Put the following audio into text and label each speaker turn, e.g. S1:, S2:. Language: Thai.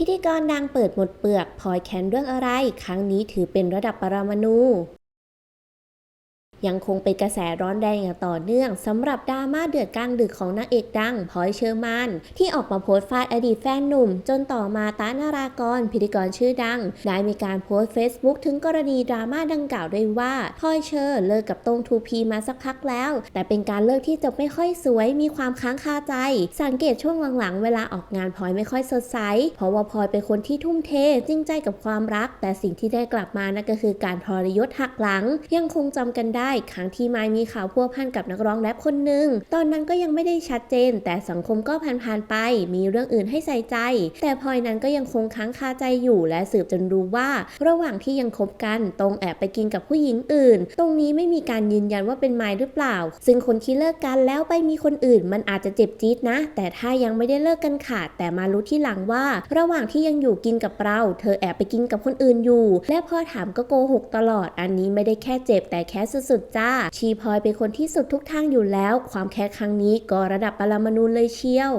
S1: พิธีกรดังเปิดหมดเปลือกพลอยแคนเรื่องอะไร ครั้งนี้ถือเป็นระดับปรมาณู ยังคงเป็นกระแสร้อนแรงอย่างต่อเนื่องสำหรับดราม่าเดือดกลางดึกของนางเอกดังพลอยเชอร์มานที่ออกมาโพสต์ฟาดอดีตแฟนหนุ่ม จนต่อมาตานารากร พิธีกรชื่อดัง ได้มีการโพสต์เฟซบุ๊กถึงกรณีดราม่าดังกล่าวด้วยว่าพลอยเชอร์เลิกกับตรงทูพีมาสักพักแล้ว แต่เป็นการเลิกที่จบไม่ค่อยสวยมีความค้างคาใจ สังเกตช่วงหลังๆ เวลาออกงานพลอยไม่ค่อยสดใสเพราะว่าพลอยเป็นคนที่ทุ่มเทจริงใจกับความรัก แต่สิ่งที่ได้กลับมานั่นก็คือการทรยศหักหลัง ยังคงจำกันได้ครั้งที่ไมายมีข่าวพัวพันกับนักร้องแรปคนหนึ่งตอนนั้นก็ยังไม่ได้ชัดเจน แต่สังคมก็ผ่านๆไป มีเรื่องอื่นให้ใส่ใจ แต่พลอยนั้นก็ยังคงค้างคาใจอยู่และสืบจนรู้ว่า ระหว่างที่ยังคบกันตรงแอบไปกินกับผู้หญิงอื่น ตรงนี้ไม่มีการยืนยันว่าเป็นไมายหรือเปล่า ซึ่งคนที่เลิกกันแล้วไปมีคนอื่น มันอาจจะเจ็บจี๊ดนะ แต่ถ้ายังไม่ได้เลิกกันขาดแต่มารู้ที่หลังว่า ระหว่างที่ยังอยู่กินกับเรา เธอแอบไปกินกับคนอื่นอยู่ และพอถามก็โกหกตลอด อันนี้ไม่ได้แค่เจ็บแต่แค่สุดดจ้า ชีพลอยเป็นคนที่สุดทุกทางอยู่แล้ว ความแค้นครั้งนี้ก็ระดับปรมาณูเลยเชียว